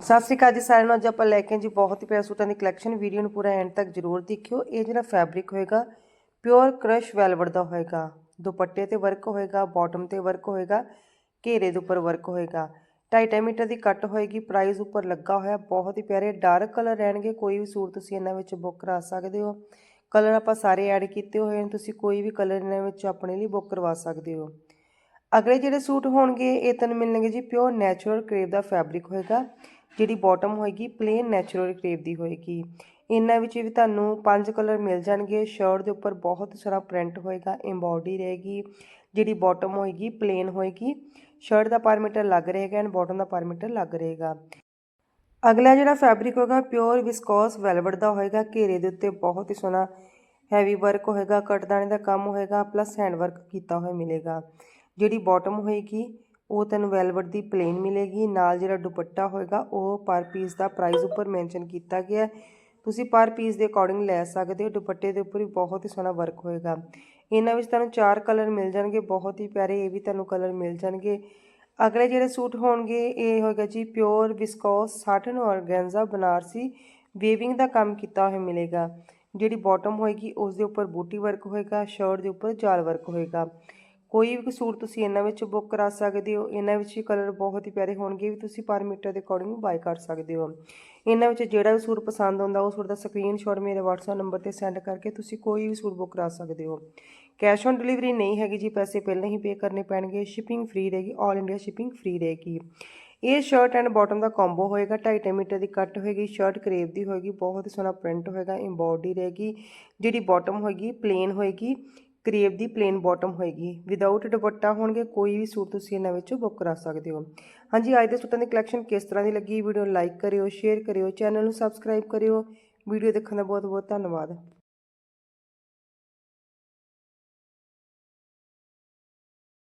ਸਤਿ ਸ਼੍ਰੀ ਅਕਾਲ ਜੀ ਸਾਰਿਆਂ ਨੂੰ। ਅੱਜ ਆਪਾਂ ਲੈ ਕੇ ਜੀ ਬਹੁਤ ਹੀ ਪਿਆਰੇ ਸੂਟਾਂ ਦੀ ਕਲੈਕਸ਼ਨ ਵੀਡੀਓ ਨੂੰ ਪੂਰਾ ਐਂਡ ਤੱਕ ਜਰੂਰ ਦੇਖਿਓ। ਇਹ ਜਿਹੜਾ ਫੈਬਰਿਕ ਹੋਏਗਾ ਪਿਓਰ ਕ੍ਰਸ਼ ਵੈਲਵਟ ਦਾ ਹੋਏਗਾ। ਦੁਪੱਟੇ ਤੇ ਵਰਕ ਹੋਏਗਾ ਬਾਟਮ ਤੇ ਵਰਕ ਹੋਏਗਾ, ਘੇਰੇ ਦੇ ਉੱਪਰ ਵਰਕ ਹੋਏਗਾ। 2.5 ਮੀਟਰ ਦੀ ਕੱਟ ਹੋਏਗੀ ਪ੍ਰਾਈਸ ਉੱਪਰ ਲੱਗਾ ਹੋਇਆ। ਬਹੁਤ ਹੀ ਪਿਆਰੇ ਡਾਰਕ ਕਲਰ ਰਹਿਣਗੇ। ਕੋਈ ਵੀ ਸੂਟ ਤੁਸੀਂ ਇਹਨਾਂ ਵਿੱਚ ਬੁੱਕ ਕਰਾ ਸਕਦੇ ਹੋ। ਕਲਰ ਆਪਾਂ ਸਾਰੇ ਐਡ ਕੀਤੇ ਹੋਏ ਨੇ। ਤੁਸੀਂ ਕੋਈ ਵੀ ਕਲਰ ਇਹਨਾਂ ਵਿੱਚ ਆਪਣੇ ਲਈ ਬੁੱਕ ਕਰਵਾ ਸਕਦੇ ਹੋ। ਅਗਲੇ ਜਿਹੜੇ ਸੂਟ ਹੋਣਗੇ, ਇਹ ਤੁਹਾਨੂੰ ਮਿਲਣਗੇ ਜੀ ਪਿਓਰ ਨੈਚੁਰਲ ਕਰੇਪ ਦਾ ਫੈਬਰਿਕ ਹੋਏਗਾ। ਜਿਹੜੀ ਬਾਟਮ ਹੋਏਗੀ ਪਲੇਨ ਨੈਚੁਰਲ ਕਰੇਪ ਦੀ ਹੋਏਗੀ। ਇਹਨਾਂ ਵਿੱਚ ਵੀ ਤੁਹਾਨੂੰ ਪੰਜ ਕਲਰ ਮਿਲ ਜਾਣਗੇ। ਸ਼ਰਟ ਦੇ ਉੱਪਰ ਬਹੁਤ ਸਾਰਾ ਪ੍ਰਿੰਟ ਹੋਏਗਾ ਐਮਬੋਡੀ ਰਹੇਗੀ। ਜਿਹੜੀ ਬਾਟਮ ਹੋਏਗੀ ਪਲੇਨ ਹੋਏਗੀ। ਸ਼ਰਟ ਦਾ ਪਰ ਮੀਟਰ ਲੱਗ ਰਹੇਗਾ ਐਂਡ ਬਾਟਮ ਦਾ ਪਰ ਮੀਟਰ ਲੱਗ ਰਹੇਗਾ। ਅਗਲਾ ਜਿਹੜਾ ਫੈਬਰਿਕ ਹੋਏਗਾ ਪਿਓਰ ਵਿਸਕੋਸ ਵੈਲਵਟ ਦਾ ਹੋਏਗਾ। ਘੇਰੇ ਦੇ ਉੱਤੇ ਬਹੁਤ ਹੀ ਸੋਹਣਾ ਹੈਵੀ ਵਰਕ ਹੋਏਗਾ। ਕਟਦਾਣੇ ਦਾ ਕੰਮ ਹੋਏਗਾ ਪਲੱਸ ਹੈਂਡ ਵਰਕ ਕੀਤਾ ਹੋਇਆ ਮਿਲੇਗਾ। ਜਿਹੜੀ ਬਾਟਮ ਹੋਏਗੀ ਉਹ ਤੈਨੂੰ ਵੈਲਵਟ ਦੀ ਪਲੇਨ ਮਿਲੇਗੀ। ਨਾਲ ਜਿਹੜਾ ਦੁਪੱਟਾ ਹੋਏਗਾ, ਉਹ ਪਰ ਪੀਸ ਦਾ ਪ੍ਰਾਈਸ ਉੱਪਰ ਮੈਂਸ਼ਨ ਕੀਤਾ ਗਿਆ ਤੁਸੀਂ ਪਰ ਪੀਸ ਦੇ ਅਕੋਰਡਿੰਗ ਲੈ ਸਕਦੇ ਹੋ। ਦੁਪੱਟੇ ਦੇ ਉੱਪਰ ਵੀ ਬਹੁਤ ਹੀ ਸੋਹਣਾ ਵਰਕ ਹੋਏਗਾ। ਇਹਨਾਂ ਵਿੱਚ ਤੁਹਾਨੂੰ ਚਾਰ ਕਲਰ ਮਿਲ ਜਾਣਗੇ। ਬਹੁਤ ਹੀ ਪਿਆਰੇ ਇਹ ਵੀ ਤੁਹਾਨੂੰ ਕਲਰ ਮਿਲ ਜਾਣਗੇ। ਅਗਲੇ ਜਿਹੜੇ ਸੂਟ ਹੋਣਗੇ, ਇਹ ਹੋਏਗਾ ਜੀ pure viscose satin organza Banarasi weaving ਦਾ ਕੰਮ ਕੀਤਾ ਹੋਇਆ ਮਿਲੇਗਾ। ਜਿਹੜੀ ਬਾਟਮ ਹੋਏਗੀ, ਉਸ ਦੇ ਉੱਪਰ ਬੂਟੀ ਵਰਕ ਹੋਏਗਾ ਸ਼ਰਟ ਦੇ ਉੱਪਰ ਜਾਲ ਵਰਕ ਹੋਏਗਾ। ਕੋਈ ਵੀ ਸੂਟ ਤੁਸੀਂ ਇਹਨਾਂ ਵਿੱਚ ਬੁੱਕ ਕਰਾ ਸਕਦੇ ਹੋ, ਇਹਨਾਂ ਵਿੱਚ ਕਲਰ ਬਹੁਤ ਹੀ ਪਿਆਰੇ ਹੋਣਗੇ, ਵੀ ਤੁਸੀਂ ਪਰ ਮੀਟਰ ਦੇ ਅਕੋਰਡਿੰਗ ਬਾਈ ਕਰ ਸਕਦੇ ਹੋ। ਇਹਨਾਂ ਵਿੱਚ ਜਿਹੜਾ ਵੀ ਸੂਟ ਪਸੰਦ ਆਉਂਦਾ ਉਹ ਸੂਟ ਦਾ ਸਕਰੀਨਸ਼ਾਟ ਮੇਰੇ WhatsApp ਨੰਬਰ ਤੇ ਸੈਂਡ ਕਰਕੇ ਤੁਸੀਂ ਕੋਈ ਵੀ ਸੂਟ ਬੁੱਕ ਕਰਾ ਸਕਦੇ ਹੋ। ਕੈਸ਼ ਔਨ ਡਿਲੀਵਰੀ ਨਹੀਂ ਹੈਗੀ ਜੀ, ਪੈਸੇ ਪਹਿਲਾਂ ਹੀ ਪੇ ਕਰਨੇ ਪੈਣਗੇ ਸ਼ਿਪਿੰਗ ਫ੍ਰੀ ਰਹੇਗੀ 올 ਇੰਡੀਆ ਸ਼ਿਪਿੰਗ ਫ੍ਰੀ ਰਹੇਗੀ। ਇਹ ਸ਼ਰਟ ਐਂਡ ਬਾਟਮ ਦਾ ਕੰਬੋ ਹੋਏਗਾ 2.5 ਮੀਟਰ ਦੀ ਕੱਟ ਹੋਏਗੀ ਸ਼ਰਟ ਕਰੇਪ ਦੀ ਹੋਏਗੀ, ਬਹੁਤ ਹੀ ਸੋਹਣਾ ਪ੍ਰਿੰਟ ਹੋਏਗਾ ਐਮਬੋਡੀ ਰਹੇਗੀ, ਜਿਹੜੀ ਬਾਟਮ ਹੋਏਗੀ ਪਲੇਨ ਹੋਏਗੀ। ਕਰੇਬ ਦੀ ਪਲੇਨ ਬਾਟਮ ਹੋਏਗੀ। ਵਿਦਆਊਟ ਦੁਪੱਟਾ ਹੋਣਗੇ, ਕੋਈ ਵੀ ਸੂਟ ਤੁਸੀਂ ਇਹਨਾਂ ਵਿੱਚੋਂ ਬੁੱਕ ਕਰਾ ਸਕਦੇ ਹੋ। ਹਾਂਜੀ, ਅੱਜ ਦੇ ਸੂਟਾਂ ਦੀ ਕਲੈਕਸ਼ਨ ਕਿਸ ਤਰ੍ਹਾਂ ਦੀ ਲੱਗੀ? ਵੀਡੀਓ ਲਾਈਕ ਕਰਿਓ ਸ਼ੇਅਰ ਕਰਿਓ ਚੈਨਲ ਨੂੰ ਸਬਸਕ੍ਰਾਈਬ ਕਰਿਓ। ਵੀਡੀਓ ਦੇਖਣ ਦਾ ਬਹੁਤ ਬਹੁਤ ਧੰਨਵਾਦ।